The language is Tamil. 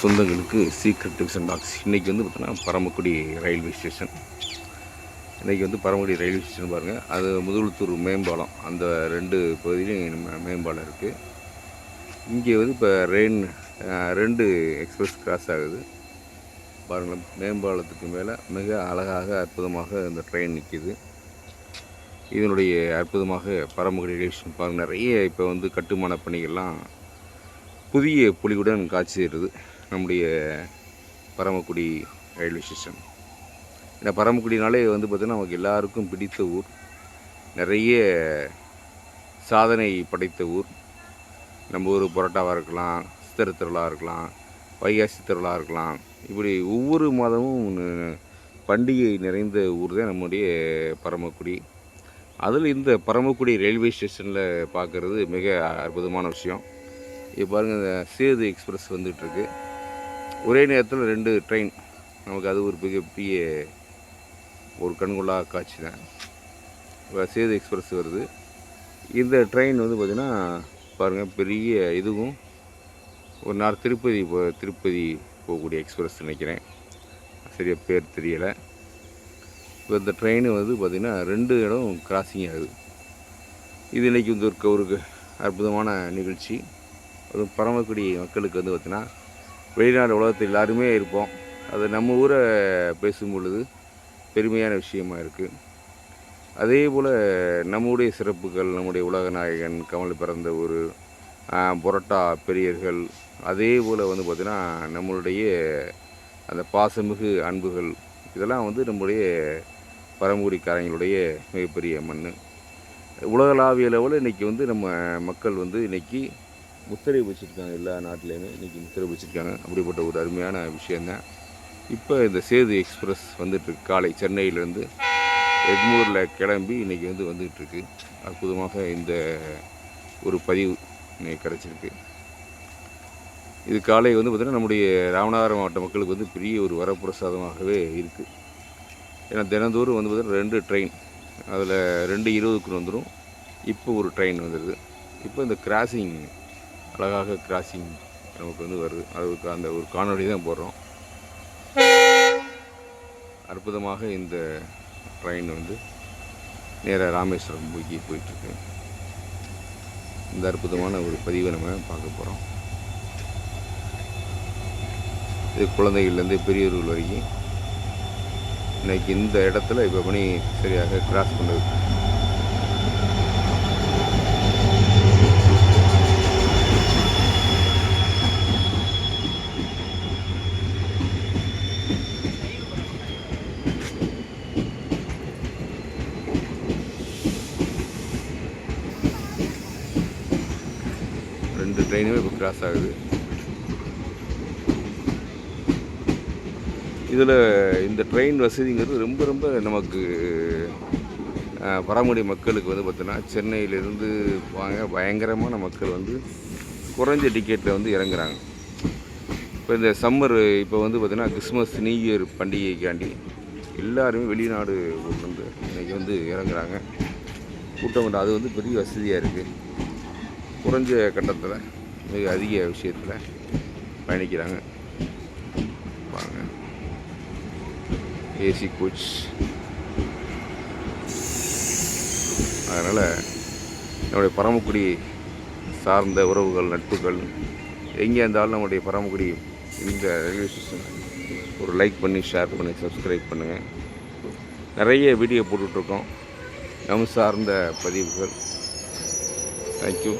சொந்தங்களுக்கு சீக்ரெட் டிவிஷன் பாக்ஸ் இன்றைக்கி வந்து பார்த்தீங்கன்னா பரமக்குடி ரயில்வே ஸ்டேஷன் இன்றைக்கி வந்து பரமக்குடி ரயில்வே ஸ்டேஷன் பாருங்கள் அது முதுகுளத்தூர் மேம்பாலம். அந்த ரெண்டு பகுதியிலையும் நம்ம மேம்பாலம் இருக்குது இங்கே வந்து இப்போ ரெயின் ரெண்டு எக்ஸ்பிரஸ் கிராஸ் ஆகுது. பாருங்களேன் மேம்பாலத்துக்கு மேலே மிக அழகாக அற்புதமாக இந்த ட்ரெயின் நிற்கிது இதனுடைய அற்புதமாக பரமக்குடி ரயில்வே ஸ்டேஷன் பாருங்கள் நிறைய இப்போ வந்து கட்டுமான பணிகள்லாம் புதிய பொலிவுடன் காட்சி தருது. நம்முடைய பரமக்குடி ரயில்வே ஸ்டேஷன். ஏன்னா பரமக்குடினாலே வந்து பார்த்திங்கன்னா நமக்கு எல்லாருக்கும் பிடித்த ஊர். நிறைய சாதனை படைத்த ஊர். நம்ம ஊர் புரோட்டாவாக இருக்கலாம் சித்திரை திருவிழா இருக்கலாம் வைகாசி திருவிழா இருக்கலாம். இப்படி ஒவ்வொரு மாதமும் பண்டிகை நிறைந்த ஊர் தான் நம்முடைய பரமக்குடி. அதில் இந்த பரமக்குடி ரயில்வே ஸ்டேஷனில் பார்க்குறது மிக அற்புதமான விஷயம். இப்போ பாருங்கள் இந்த சேது எக்ஸ்பிரஸ் வந்துகிட்ருக்கு ஒரே நேரத்தில் ரெண்டு ட்ரெயின் நமக்கு அது ஒரு மிகப்பெரிய ஒரு கண்கொள்ளா காட்சி தான். இப்போ சேது எக்ஸ்பிரஸ் வருது. இந்த ட்ரெயின் வந்து பார்த்திங்கன்னா பாருங்கள் பெரிய இதுவும் ஒரு நாள் திருப்பதி போ திருப்பதி போகக்கூடிய எக்ஸ்பிரஸ் நினைக்கிறேன். சரியாக பேர் தெரியலை. இப்போ இந்த ட்ரெயின் வந்து பார்த்திங்கன்னா ரெண்டு இடம் கிராசிங் ஆகுது. இது இன்றைக்கி வந்து ஒரு ஒரு அற்புதமான நிகழ்ச்சி. அதுவும் பரமக்குடி மக்களுக்கு வந்து பார்த்திங்கன்னா வெளிநாடு உலகத்தில் எல்லாருமே இருப்போம். அது நம்ம ஊரை பேசும் பொழுது பெருமையான விஷயமா இருக்குது அதே போல் நம்முடைய சிறப்புகள் நம்முடைய உலக நாயகன் கமல் பிறந்த ஒரு புரோட்டா பெரியர்கள் அதே போல் வந்து பார்த்திங்கன்னா நம்மளுடைய அந்த பாசமிகு அன்புகள் இதெல்லாம் வந்து நம்முடைய பரமக்குடிக்காரங்களுடைய மிகப்பெரிய மண் உலகளாவிய லெவலில் இன்றைக்கி வந்து நம்ம மக்கள் வந்து இன்றைக்கி முத்திரை வச்சுருக்காங்க எல்லா நாட்டிலையுமே. இன்றைக்கி முத்திரை வச்சுருக்காங்க. அப்படிப்பட்ட ஒரு அருமையான விஷயந்தான் இப்போ இந்த சேது எக்ஸ்பிரஸ் வந்துட்டுருக்கு. காலை சென்னையிலேருந்து எக்மூரில் கிளம்பி இன்றைக்கி வந்து வந்துகிட்ருக்கு அற்புதமாக இந்த ஒரு பதிவு இன்னைக்கு கிடச்சிருக்கு. இது காலை வந்து பார்த்திங்கன்னா நம்முடைய ராமநாதபுரம் மாவட்ட மக்களுக்கு வந்து பெரிய ஒரு வரப்பிரசாதமாகவே இருக்குது ஏன்னா தினந்தோறும் வந்து பார்த்திங்கன்னா ரெண்டு ட்ரெயின் அதில் ரெண்டு இருபதுக்கு வந்துடும் இப்போ ஒரு ட்ரெயின் வந்துடுது இப்போ இந்த கிராசிங் அழகாக கிராசிங் நமக்கு வந்து வருது. அதுக்கு அந்த ஒரு காணொலி தான் போடுறோம். அற்புதமாக இந்த ட்ரெயின் வந்து நேராக ராமேஸ்வரம் போய் போயிட்டுருக்கு. இந்த அற்புதமான ஒரு பதிவை நம்ம பார்க்க போகிறோம் இது குழந்தைகள்லேருந்து பெரியவர்கள் வரைக்கும். இன்னைக்கு இந்த இடத்துல இப்போ மணி சரியாக கிராஸ் பண்ணுறது ரெண்டு ட்ரெயினுமே இப்போ கிராஸ் ஆகுது. இதில் இந்த ட்ரெயின் வசதிங்கிறது ரொம்ப ரொம்ப நமக்கு அஹ், மக்களுக்கு வந்து பார்த்தோன்னா சென்னையிலேருந்து வாங்க பயங்கரமான மக்கள் வந்து குறைஞ்ச டிக்கெட்டில் வந்து இறங்குறாங்க. இப்போ இந்த சம்மர் இப்போ வந்து பார்த்தீங்கன்னா கிறிஸ்மஸ் நியூ இயர் பண்டிகைக்காண்டி எல்லாருமே வெளிநாடு ஊர்லேருந்து இன்றைக்கி வந்து இறங்குறாங்க. கூட்டம் அது வந்து பெரிய வசதியாக இருக்குது குறைஞ்ச கட்டத்தில் மிக அதிக விஷயத்தில் பயணிக்கிறாங்க. வாங்க. ஏசி கோச் அதனால் நம்முடைய பரமக்குடி சார்ந்த உறவுகள் நட்புகள் எங்கே இருந்தாலும் நம்முடைய பரமக்குடி இந்த ரயில்வே ஸ்டேஷன் ஒரு லைக் பண்ணி ஷேர் பண்ணி சப்ஸ்கிரைப் பண்ணுங்கள் நிறைய வீடியோ போட்டுட்ருக்கோம். நம் சார்ந்த பதிவுகள். தேங்க்யூ